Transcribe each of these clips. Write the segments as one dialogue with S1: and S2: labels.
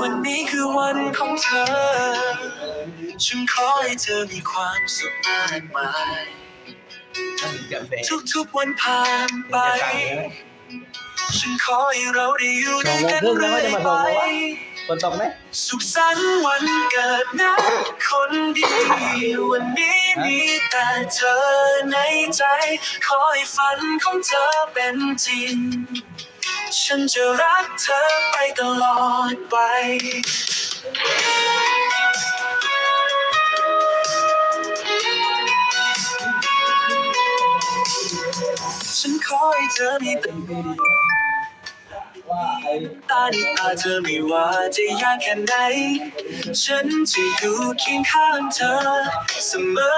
S1: วันนี้คือวันของเธอ ฉันขอให้เธอมีความสุขมากมาย ทุกๆวันผ่านไป ฉันขอให้เราได้อยู่ด้วยกันเรื่อยไป
S2: ฝนตกไหม
S1: สุขสันต์วันเกิดนะ คนดี วันนี้มีแต่เธอในใจ ขอให้ฝันของเธอเป็นจริง ฉันจะรักเธอไปตลอดไปฉันขอให้เธอมีแต่
S2: ว่า
S1: ตาในตาเธอไม่ว่าจะยากแค่ไหน ฉันจะอยู่เคียงข้างเธอเสมอ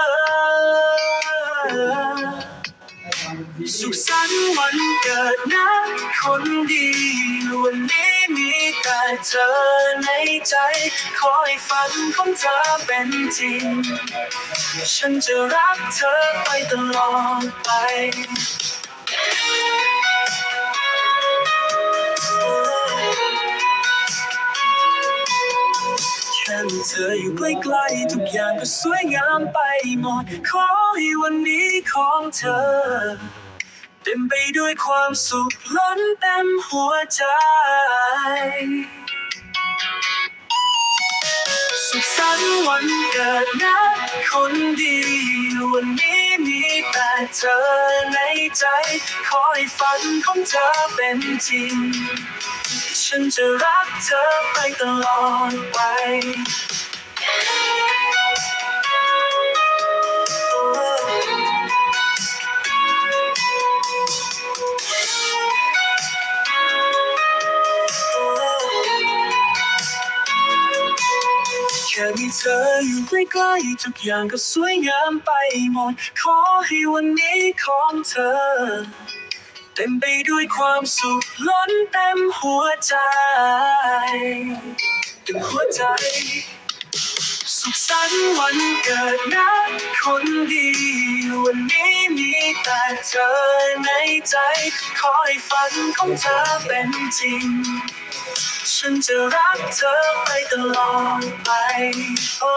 S1: สุขสันต์วันเกิดนะคนดีวันนี้มีแต่เธอในใจขอให้ฝันของเธอเป็นจริง ฉันจะรักเธอไปตลอดไป เธออยู่ใกล้ๆทุกอย่างก็สวยงามไปหมด ขอให้วันนี้ของเธอ เต็มไปด้วยความสุขล้นเต็มหัวใจันวันเกิดนะคนดี วันนี้มีแต่เธอในใจขอให้ฝันของเธอเป็นจริง ฉันจะรักเธอไปตลอดไป ค่มีเธออยู่ใกล้ๆทุกอย่างก็สวยงามไปหมด ขอให้วันนี้ของเธอ เต็มไปด้วยความสุขล้นเต็มหัวใจเต็มหัวใจ สุขสันต์วันเกิดนะคนดี วันนี้มีแต่เธอในใจ ขอให้ฝันของเธอเป็นจริง ฉันจะรักเธอไปตลอดไปโอ้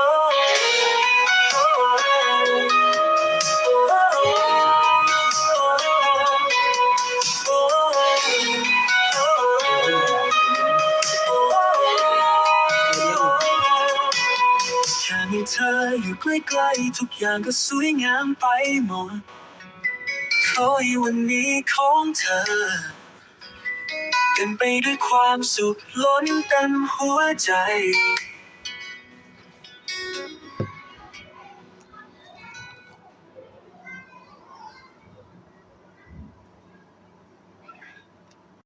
S1: โอ้โอ้แค่มีเธออยู่ใกล้ๆทุกอย่างก็สวยงามไปหมดขอให้วันนี้ของเธอ กันไปด้วยความสุขล้นเต็มหัวใจ